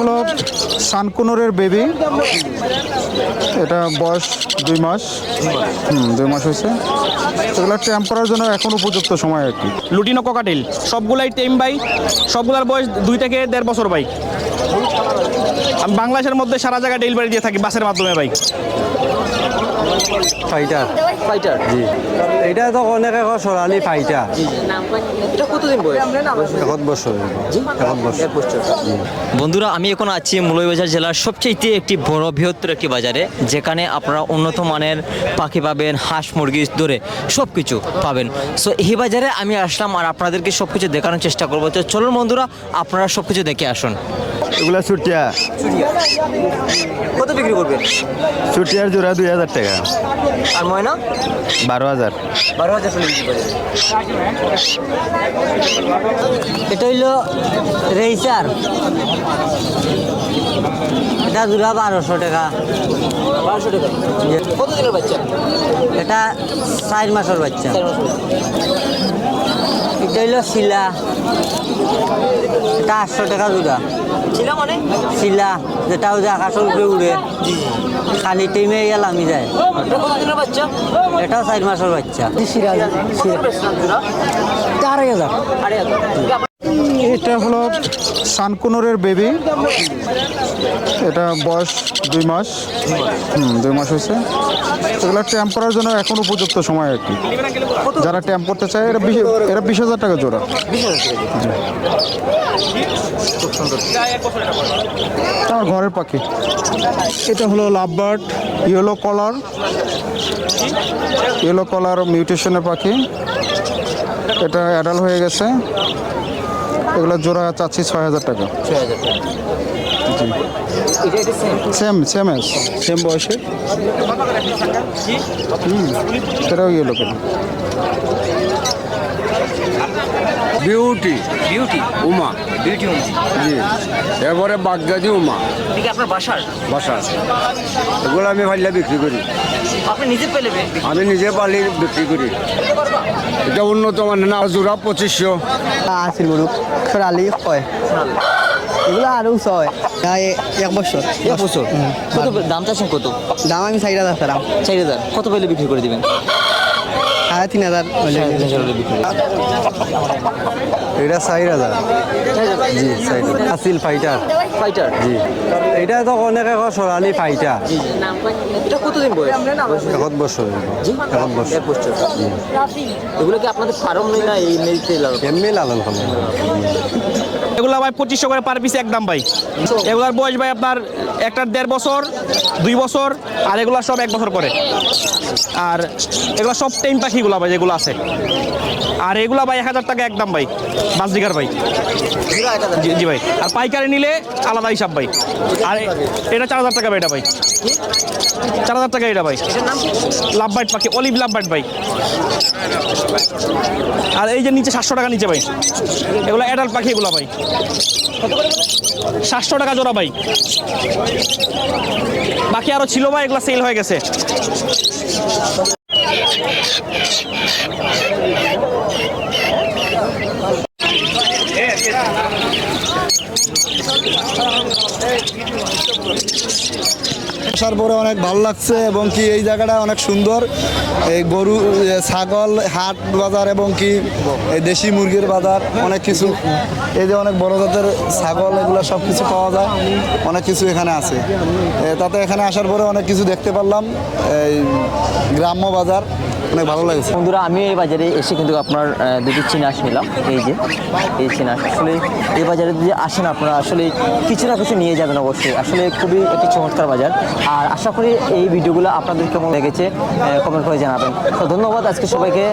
হলো সানকুনোরের বেবি। এটা বয়স দুই মাস। হুম, দুই মাস হয়েছে। এগুলো টেম্পারের জন্য এখন উপযুক্ত সময় আর কি। লুটিনো ককাটেল সবগুলাই টেম বাই সবগুলার বয়স দুই থেকে দেড় বছর বাইক আমি বাংলাদেশের মধ্যে সারা জায়গায় ডেলিভারি দিয়ে থাকি বাসের মাধ্যমে ভাই। ফাইটার ফাইটার জি। এটা তো অনেক সোনালি ফাইটার এটা কতদিন বয়স? বছর এখন বছর বন্ধুরা আমি এখন আছি মৌলভীবাজার জেলার সবচেয়ে একটি বড় বৃহত্তর একটি বাজারে যেখানে আপনারা উন্নত মানের পাখি পাবেন হাঁস মুরগি ধরে সব কিছু পাবেন। সো এই বাজারে আমি আসলাম আর আপনাদেরকে সব কিছু দেখানোর চেষ্টা করব। তো চলুন বন্ধুরা আপনারা সব কিছু দেখে আসুন। এগুলা ছুটিয়া কত বিক্রি করবেন? ছুটিয়ার জোড়া দুই হাজার টাকা। আর ময়না? বারো হাজার। বারো হাজার বিক্রি এটা হইল রেইসার। এটা দুরা বারোশো টাকা। বারোশো টাকা। কত দিনের বাচ্চা? এটা চার মাসের বাচ্চা। এটা হইল শিলা। এটা আটশো টাকা জোড়া। শিলা মানে? শিলা যেটা ওই যে আকাশের উপরে উড়ে। খালি টিমে এলামি যায়। বাচ্চা? এটাও চার মাসের বাচ্চা। আড়াই হাজার। এটা হলো সানকুনোরের বেবি। এটা বয়স দুই মাস। হুম, দুই মাস হয়েছে। এগুলো ট্যাম্প করার জন্য এখন উপযুক্ত সময় আর কি। যারা ট্যাম্প করতে চায়, এরা বিশ এরা বিশ হাজার টাকা জোড়া। আমার ঘরের পাখি। এটা হলো lovebird yellow collar. Yellow collar মিউটেশনের পাখি। এটা অ্যাডাল হয়ে গেছে। এগুলো জোড়া চাচ্ছি ছয় হাজার টাকা। সেম সেম এস সেম বয়সে হুম। সেটাও yellow collar beauty. Beauty. Uma. Beauty home জি। এরপরে বাগদাদি উমা। ঠিক আপনার বাসার? বাসা এগুলো আমি ফাইলে বিক্রি করি। আপনি নিজে পেলে আমি নিজে পালি বিক্রি করি। এটা উন্নত মানে না জোড়া পঁচিশশো। আছিল গরু খরালি কয় এগুলো আরও ছয়। এক বছর এক বছর কত দাম চাচ্ছেন কত? দাম আমি চারি হাজার চার হাজার কত পেলে বিক্রি করে দিবেন? সাড়ে তিন হাজার এটা চার হাজার। জি চার আসিল ফাইটার। ফাইটার? জি। এটা তো অনেক এখন সোনালি ফাইটার। এটা কতদিন বয়স? এখন বছর। এক বছর। এগুলো কি আপনাদের ফার্ম নেই না এই মেলতে এমনি লালন পালন। এগুলো ভাই পঁচিশশো করে পার পিস একদম ভাই। এগুলার বয়স ভাই আপনার একটার দেড় বছর দুই বছর আর এগুলা সব এক বছর করে। আর এগুলো সব টেম পাখিগুলো। ভাই যেগুলো আছে। আর এগুলা ভাই, এক হাজার টাকা একদম ভাই বাসদিকার ভাই। জি ভাই। আর পাইকারি নিলে আলাদা হিসাব ভাই। আর এটা চার হাজার টাকা ভাই, এটা ভাই। চার হাজার টাকা এটা ভাই। লাভ বাইট পাখি, অলিভ লাভ বাইট ভাই। আর এই যে নিচে সাতশো টাকা নিচে ভাই। এগুলো অ্যাডাল্ট পাখি, এগুলো ভাই। সাতশো টাকা জোড়া ভাই। বাকি আরও ছিল ভাই, এগুলো সেল হয়ে গেছে। 예, 예. আসার পরে অনেক ভালো লাগছে এবং কি এই জায়গাটা অনেক সুন্দর। এই গরু ছাগল, হাট বাজার এবং কি এই দেশি মুরগির বাজার, অনেক কিছু। এই যে অনেক বড় জাতের ছাগল, এগুলো সব কিছু পাওয়া যায়। অনেক কিছু এখানে আছে। তাতে এখানে আসার পরে অনেক কিছু দেখতে পারলাম। এই গ্রাম্য বাজার। অনেক ভালো লাগছে। বন্ধুরা, আমি এই বাজারে এসে কিন্তু আপনার দুটি চিনাস নিলাম। এই যে, এই চিনাস আসলে এই বাজারে যদি আসেন আপনারা, আসলে কিছু না কিছু নিয়ে যাবেন অবশ্যই। আসলে খুবই একটি চমৎকার বাজার। আর আশা করি এই ভিডিওগুলো আপনাদের কেমন লেগেছে কমেন্ট করে জানাবেন। তো ধন্যবাদ আজকে সবাইকে।